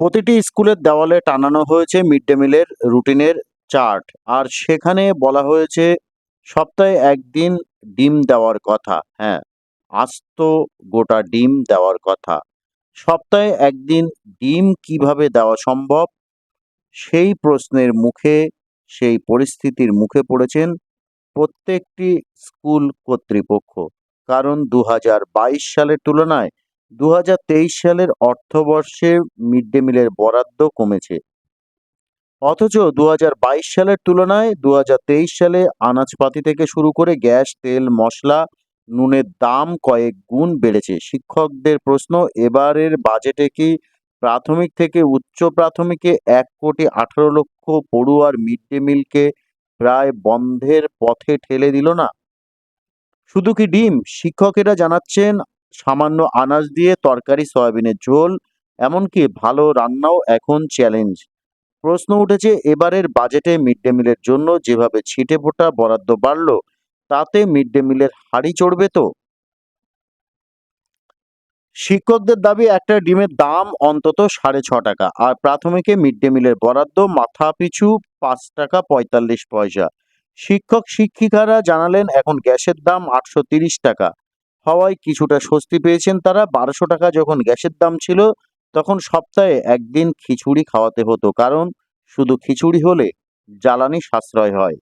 প্রতিটি স্কুলের দেওয়ালে টানানো হয়েছে মিড ডে মিলের রুটিনের চার্ট। আর সেখানে বলা হয়েছে, সপ্তাহে একদিন ডিম দেওয়ার কথা। হ্যাঁ আস্ত গোটা ডিম দেওয়ার কথা। সপ্তাহে একদিন ডিম কীভাবে দেওয়া সম্ভব? সেই প্রশ্নের মুখে, সেই পরিস্থিতির মুখে পড়েছেন প্রত্যেকটি স্কুল কর্তৃপক্ষ। কারণ দু হাজার বাইশ সালের তুলনায় দু সালের অর্থবর্ষে মিড ডে মিলের বরাদ্দ কমেছে। অথচ দু সালের তুলনায় দু হাজার তেইশ সালে আনাজপাতি থেকে শুরু করে গ্যাস, তেল, মশলা, নুনের দাম কয়েক গুণ বেড়েছে। শিক্ষকদের প্রশ্ন, এবারের বাজেটে কি প্রাথমিক থেকে উচ্চ প্রাথমিকে এক কোটি আঠারো লক্ষ পড়ুয়ার মিড ডে মিলকে প্রায় বন্ধের পথে ঠেলে দিল না? শুধু কি ডিম? শিক্ষকেরা জানাচ্ছেন সামান্য আনাজ দিয়ে তরকারি, সয়াবিনের ঝোল, এমনকি ভালো রান্নাও এখন চ্যালেঞ্জ প্রশ্ন উঠেছে, এবারের বাজেটে মিড ডে মিলের জন্য যেভাবে ছিটে ফোটা বরাদ্দ বাড়ল, তাতে মিড ডে মিলের হাড়ি চড়বে তো? শিক্ষকদের দাবি, একটা ডিমের দাম অন্তত সাড়ে ছ টাকা, আর প্রাথমিকে মিড ডে মিলের বরাদ্দ মাথা পিছু পাঁচ টাকা পঁয়তাল্লিশ পয়সা। শিক্ষক শিক্ষিকারা জানালেন, এখন গ্যাসের দাম আটশো তিরিশ টাকা। হওয়ায় কিছুটা স্বস্তি পেয়েছেন তারা। বারোশো টাকা যখন গ্যাসের দাম ছিল, তখন সপ্তাহে একদিন খিচুড়ি খাওয়াতে হতো, কারণ শুধু খিচুড়ি হলে জ্বালানি সাশ্রয় হয়।